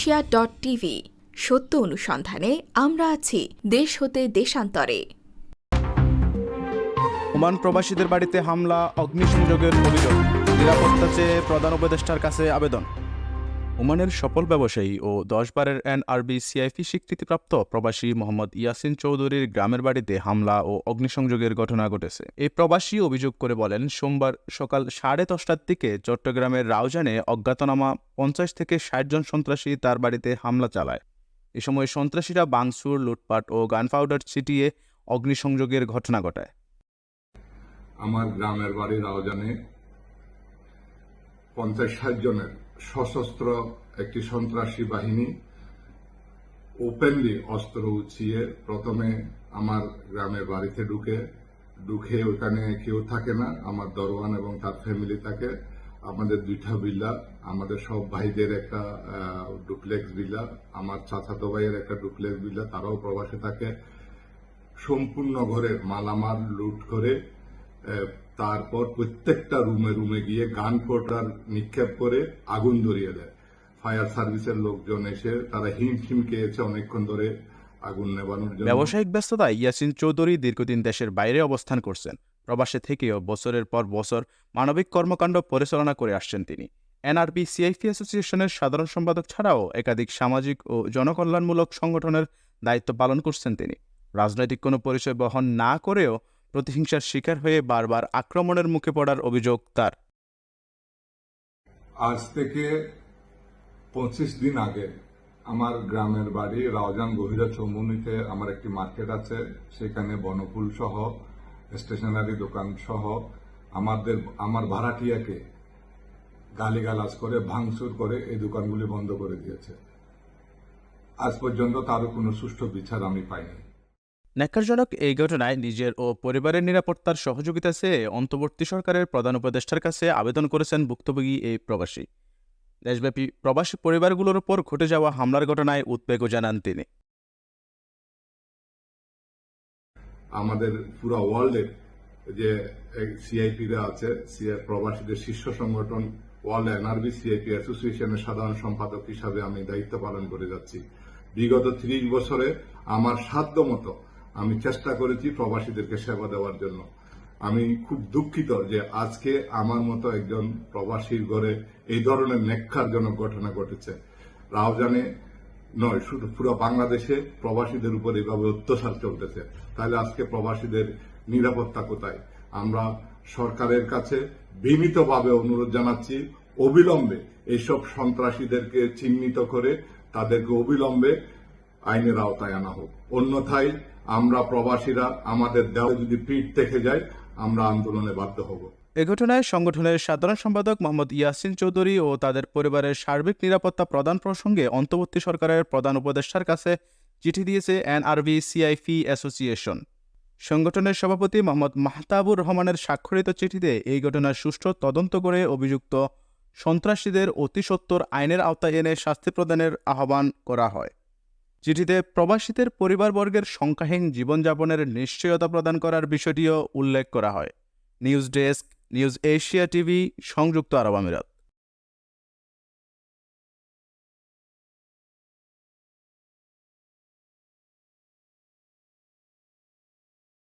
Asia dot TV সত্য অনুসন্ধানে আমরা আছি দেশ হতে দেশান্তরে। ওমান প্রবাসীদের বাড়িতে হামলা, অগ্নিসংযোগের অভিযোগ, নিরাপত্তা চেয়ে প্রধান উপদেষ্টার কাছে আবেদন। ওমানের সফল ব্যবসায়ী ও দশ বারের এনআরবি সিআইপি স্বীকৃতিপ্রাপ্ত প্রবাসী মোহাম্মদ ইয়াসিন চৌধুরীর গ্রামের বাড়িতে হামলা ও অগ্নিসংযোগের ঘটনা ঘটেছে। এই প্রবাসী অভিযোগ করে বলেন, সোমবার সকাল সাড়ে দশটার দিকে চট্টগ্রামের রাউজানে অজ্ঞাতনামা পঞ্চাশ থেকে ষাট জন সন্ত্রাসী তার বাড়িতে হামলা চালায়। এ সময় সন্ত্রাসীরা বাংসুর, লুটপাট ও গান পাউডার ছিটিয়ে অগ্নিসংযোগের ঘটনা ঘটায়। আমার গ্রামের বাড়ি রাউজানে পঞ্চাশ ষাট জনের সশস্ত্র একটি সন্ত্রাসী বাহিনী ওপেনলি অস্ত্র উঁচিয়ে প্রথমে আমার গ্রামের বাড়িতে ঢুকে ঢুকে ওখানে কেউ থাকে না, আমার দরওয়ান এবং তার ফ্যামিলি থাকে, আমাদের দুইটা বিল্লা আমাদের সব ভাইদের একটা ডুপ্লেক্স বিল্লা আমার চাচাতো ভাইয়ের একটা ডুপ্লেক্স বিল্লা তারাও প্রবাসে থাকে। সম্পূর্ণ ঘরের মালামাল লুট করে তারপর প্রত্যেকটা রুমে রুমে গিয়ে গান পোটার নিক্ষেপ করে আগুন ধরিয়ে দেয়। ফায়ার সার্ভিসের লোকজন এসে তারা হিম হিম খেয়েছে অনেকক্ষণ ধরে আগুন নেবানোর জন্য। ব্যবসায়িক ব্যস্ততায় ইয়াসিন চৌধুরী দীর্ঘদিন দেশের বাইরে অবস্থান করছেন। প্রবাসে থেকেও বছরের পর বছর মানবিক কর্মকাণ্ড পরিচালনা করে আসছেন তিনি। এনআরবি সিআইপি অ্যাসোসিয়েশনের সাধারণ সম্পাদক ছাড়াও একাধিক সামাজিক ও জনকল্যাণমূলক সংগঠনের দায়িত্ব পালন করছেন তিনি। রাজনৈতিক কোনো পরিচয় বহন না করেও প্রতিহিংসার শিকার হয়ে বারবার আক্রমণের মুখে পড়ার অভিযোগ তার। আজ থেকে পঁচিশ দিন আগে আমার গ্রামের বাড়ি রাওজান গভীরা চৌমুনিতে আমার একটি মার্কেট আছে। সেখানে বনফুল সহ, স্টেশনারি দোকান সহ আমাদের, আমার ভাড়াটিয়াকে গালিগালাজ করে, ভাঙচুর করে এই দোকানগুলি বন্ধ করে দিয়েছে। আজ পর্যন্ত তারও কোনো সুষ্ঠু বিচার আমি পাইনি। ন্যাক্কারজনক এই ঘটনায় নিজের ও পরিবারের নিরাপত্তার সহযোগিতা চেয়ে অন্তর্বর্তী সরকারের প্রধান উপদেষ্টার কাছে আবেদন করেছেন ভুক্তভোগী এই প্রবাসী। দেশব্যাপী প্রবাসী পরিবারগুলোর উপর ঘটে যাওয়া হামলার ঘটনায় উদ্বেগও জানান তিনি। আমাদের পুরো ওয়ার্ল্ডের যে সিআইপিরা আছে প্রবাসীদের শীর্ষ সংগঠন, ওয়ার্ল্ড এনআরবি সিআইপি অ্যাসোসিয়েশনের সাধারণ সম্পাদক হিসাবে আমি দায়িত্ব পালন করে যাচ্ছি। বিগত ত্রিশ বছরে আমার সাধ্য মতো আমি চেষ্টা করেছি প্রবাসীদেরকে সেবা দেওয়ার জন্য। আমি খুব দুঃখিত যে আজকে আমার মতো একজন প্রবাসীর ঘরে এই ধরনের নেক্ষারজনক ঘটনা ঘটেছে। রাওজানে নয়, শুধু পুরো বাংলাদেশে প্রবাসীদের উপর এইভাবে অত্যাচার চলতেছে। তাহলে আজকে প্রবাসীদের নিরাপত্তা কোথায়? আমরা সরকারের কাছে বিনীতভাবে অনুরোধ জানাচ্ছি, অবিলম্বে এইসব সন্ত্রাসীদেরকে চিহ্নিত করে তাদেরকে অবিলম্বে আইনের আওতায় আনা হোক। অন্যথায় আমরা প্রবাসীরা আমাদের দেওয়া যদি পিঠ থেকে যায়, আমরা আন্দোলনে বাধ্য হব। এ ঘটনায় সংগঠনের সাধারণ সম্পাদক মোহাম্মদ ইয়াসিন চৌধুরী ও তাদের পরিবারের সার্বিক নিরাপত্তা প্রদান প্রসঙ্গে অন্তর্বর্তী সরকারের প্রধান উপদেষ্টার কাছে চিঠি দিয়েছে এনআরবি সিআইপি অ্যাসোসিয়েশন। সংগঠনের সভাপতি মোহাম্মদ মাহতাবুর রহমানের স্বাক্ষরিত চিঠিতে এই ঘটনার সুষ্ঠু তদন্ত করে অভিযুক্ত সন্ত্রাসীদের অতি সত্বর আইনের আওতায় এনে শাস্তি প্রদানের আহ্বান করা হয়। চিঠিতে প্রবাসীদের পরিবারবর্গের সংখ্যাহীন জীবনযাপনের নিশ্চয়তা প্রদান করার বিষয়টিও উল্লেখ করা হয়। News desk, news Asia TV, সংযুক্ত আরব আমিরাত।